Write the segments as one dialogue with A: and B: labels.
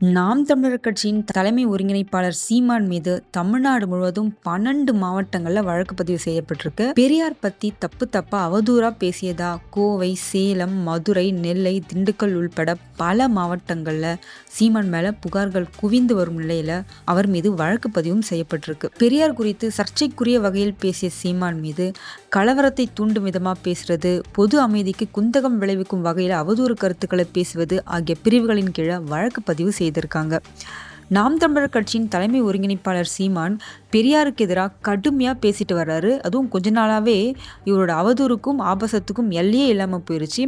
A: நாம் தமிழர் கட்சியின் தலைமை ஒருங்கிணைப்பாளர் சீமான் மீது தமிழ்நாடு முழுவதும் பன்னெண்டு மாவட்டங்கள்ல வழக்கு பதிவு செய்யப்பட்டிருக்கு. பெரியார் பத்தி தப்பு தப்பா அவதூறா பேசியதா கோவை சேலம் மதுரை நெல்லை திண்டுக்கல் உள்பட பல மாவட்டங்கள்ல சீமான் மேல புகார்கள் குவிந்து வரும் நிலையில அவர் மீது வழக்கு பதிவும் செய்யப்பட்டிருக்கு. பெரியார் குறித்து சர்ச்சைக்குரிய வகையில் பேசிய சீமான் மீது கலவரத்தை தூண்டும் விதமா பேசுறது பொது அமைதிக்கு குந்தகம் விளைவிக்கும் வகையில் அவதூறு கருத்துக்களை பேசுவது ஆகிய பிரிவுகளின் கீழே வழக்கு பதிவு செய்திருக்காங்க. நாம் தமிழர் கட்சியின் தலைமை ஒருங்கிணைப்பாளர் சீமான் பெரியாருக்கு எதிராக கடுமையாக பேசிட்டு வர்றாரு. அதுவும் கொஞ்ச நாளாகவே இவரோட அவதூறுக்கும் ஆபாசத்துக்கும் எல்லையே இல்லாமல் போயிடுச்சு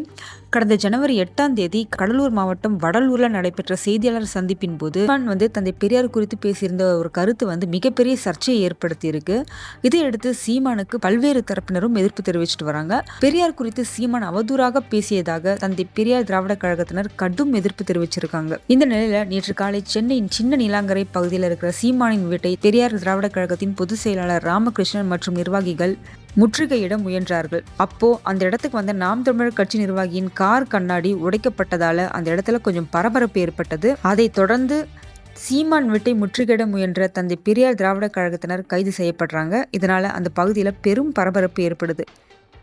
A: கடந்த ஜனவரி எட்டாம் தேதி கடலூர் மாவட்டம் வடலூரில் நடைபெற்ற செய்தியாளர் சந்திப்பின் போது சீமான் வந்து தந்தை பெரியார் குறித்து பேசியிருந்த ஒரு கருத்து வந்து மிகப்பெரிய சர்ச்சையை ஏற்படுத்தியிருக்கு. இதையடுத்து சீமானுக்கு பல்வேறு தரப்பினரும் எதிர்ப்பு தெரிவிச்சிட்டு வராங்க. பெரியார் குறித்து சீமான் அவதூறாக பேசியதாக தந்தை பெரியார் திராவிட கழகத்தினர் கடும் எதிர்ப்பு தெரிவிச்சிருக்காங்க. இந்த நிலையில் நேற்று காலை சென்னையின் சின்ன நீலாங்கரை பகுதியில் இருக்கிற சீமானின் வீட்டை பெரியார் திராவிட கழகத்தின் பொதுச் செயலாளர் ராமகிருஷ்ணன் மற்றும் நிர்வாகிகள் முற்றுகையிட முயன்றார்கள். அப்போ அந்த இடத்துக்கு வந்த நாம் தமிழர் கட்சி நிர்வாகியின் கார் கண்ணாடி உடைக்கப்பட்டதால அந்த இடத்துல கொஞ்சம் பரபரப்பு ஏற்பட்டது. அதை தொடர்ந்து சீமான் வீட்டை முற்றுகையிட முயன்ற தந்தை பெரியார் திராவிட கழகத்தினர் கைது செய்யப்படுறாங்க. இதனால அந்த பகுதியில் பெரும் பரபரப்பு ஏற்படுது.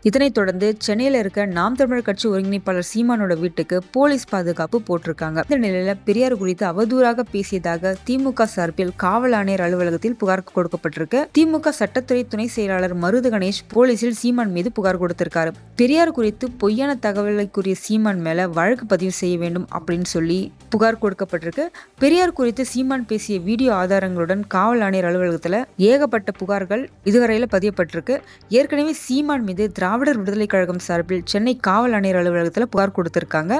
A: இதனைத் தொடர்ந்து சென்னையில் இருக்க நாம் தமிழர் கட்சி ஒருங்கிணைப்பாளர் சீமானோட வீட்டுக்கு போலீஸ் பாதுகாப்பு போட்டிருக்காங்க. இந்த நிலையில பெரியார் குறித்து அவதூறாக பேசியதாக திமுக சார்பில் காவல் ஆணையர் அலுவலகத்தில் புகார் கொடுக்கப்பட்டிருக்கு. திமுக சட்டத்துறை துணை செயலாளர் மருது கணேஷ் போலீசில் சீமான் மீது புகார் கொடுத்திருக்காரு. பெரியார் குறித்து பொய்யான தகவலை கூறிய சீமான் மேல வழக்கு பதிவு செய்ய வேண்டும் அப்படின்னு சொல்லி புகார் கொடுக்கப்பட்டிருக்கு. பெரியார் குறித்து சீமான் பேசிய வீடியோ ஆதாரங்களுடன் காவல் ஆணையர் அலுவலகத்தில் ஏகப்பட்ட புகார்கள் இதுவரையில் பதியப்பட்டிருக்கு. ஏற்கனவே சீமான் மீது திராவிடர் விடுதலை கழகம் சார்பில் சென்னை காவல் ஆணையர் அலுவலகத்தில் புகார் கொடுத்திருக்காங்க.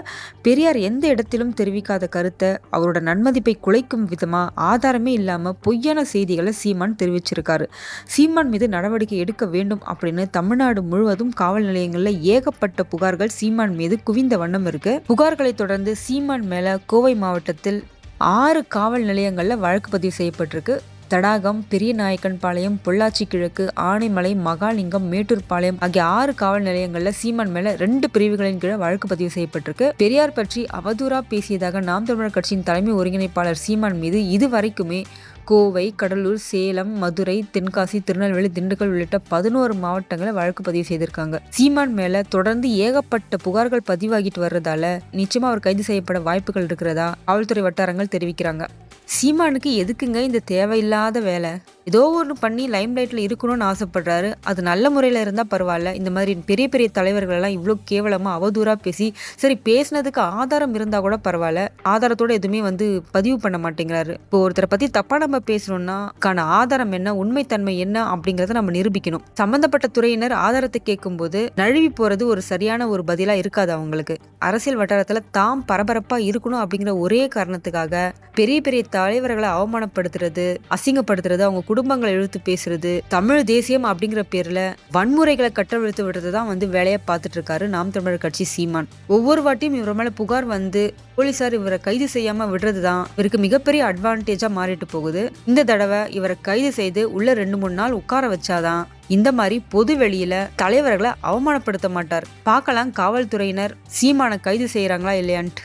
A: பெரியார் எந்த இடத்திலும் தெரிவிக்காத கருத்தை அவரோட நன்மதிப்பை குலைக்கும் விதமாக ஆதாரமே இல்லாமல் பொய்யான செய்திகளை சீமான் தெரிவிச்சிருக்காரு. சீமான் மீது நடவடிக்கை எடுக்க வேண்டும் அப்படின்னு தமிழ்நாடு முழுவதும் காவல் நிலையங்களில் ஏகப்பட்ட புகார்கள் சீமான் மீது குவிந்த வண்ணம் இருக்கு. புகார்களை தொடர்ந்து சீமான் மேல கோவை மாவட்டத்தில் ஆறு காவல் நிலையங்களில் வழக்கு பதிவு செய்யப்பட்டிருக்கு. தடாகம் பெரிய நாயக்கன்பாளையம் பொள்ளாச்சி கிழக்கு ஆனைமலை மகாலிங்கம் மேட்டூர்பாளையம் ஆகிய ஆறு காவல் நிலையங்களில் சீமான் மேல ரெண்டு பிரிவுகளின் கீழே வழக்கு பதிவு செய்யப்பட்டிருக்கு. பெரியார் பற்றி அவதூறா பேசியதாக நாம் தமிழர் கட்சியின் தலைமை ஒருங்கிணைப்பாளர் சீமான் மீது இதுவரைக்குமே கோவை கடலூர் சேலம் மதுரை தென்காசி திருநெல்வேலி திண்டுக்கல் உள்ளிட்ட பதினோரு மாவட்டங்களை வழக்கு பதிவு செய்திருக்காங்க. சீமான் மேல தொடர்ந்து ஏகப்பட்ட புகார்கள் பதிவாகிட்டு வர்றதால நிச்சயமா அவர் கைது செய்யப்பட வாய்ப்புகள் இருக்கிறதா? காவல்துறை வட்டாரங்கள் தெரிவிக்கிறாங்க. சீமானுக்கு எதுக்குங்க இந்த தேவையில்லாத வேலை? ஏதோ ஒன்று பண்ணி லைம் லைட்டில் இருக்கணும்னு ஆசைப்படுறாரு. அது நல்ல முறையில் இருந்தால் பரவாயில்ல. இந்த மாதிரி பெரிய பெரிய தலைவர்களெல்லாம் இவ்வளோ கேவலமாக அவதூறாக பேசி சரி பேசினதுக்கு ஆதாரம் இருந்தால் கூட பரவாயில்ல. ஆதாரத்தோட எதுவுமே வந்து பதிவு பண்ண மாட்டேங்கிறாரு. இப்போ ஒருத்தரை பற்றி தப்பாக நம்ம பேசணும்னா கான ஆதாரம் என்ன உண்மைத்தன்மை என்ன அப்படிங்கிறத நம்ம நிரூபிக்கணும். சம்பந்தப்பட்ட துறையினர் ஆதாரத்தை கேட்கும்போது நழுவி போகிறது ஒரு சரியான ஒரு பதிலாக இருக்காது அவங்களுக்கு. அரசியல் வட்டாரத்தில் தாம் பரபரப்பாக இருக்கணும் அப்படிங்கிற ஒரே காரணத்துக்காக பெரிய பெரிய தலைவர்களை அவமானப்படுத்துறது அசிங்கப்படுத்துறது அவங்க குடும்பங்களை இழுத்து பேசுறது தமிழ் தேசியம் அப்படிங்கிற பேர்ல வன்முறைகளை கட்டவிழ்த்து விடுறது தான் வந்து வேலையை பார்த்துட்டு இருக்காரு நாம் தமிழர் கட்சி சீமான். ஒவ்வொரு வாட்டியும் இவர் மேல புகார் வந்து போலீசார் இவரை கைது செய்யாம விடுறது தான் இவருக்கு மிகப்பெரிய அட்வான்டேஜா மாறிட்டு போகுது. இந்த தடவை இவரை கைது செய்து உள்ள ரெண்டு மூணு நாள் உட்கார வச்சாதான் இந்த மாதிரி பொது வெளியில தலைவர்களை அவமானப்படுத்த மாட்டார். பார்க்கலாம் காவல்துறையினர் சீமானை கைது செய்யறாங்களா இல்லையான்ட்டு.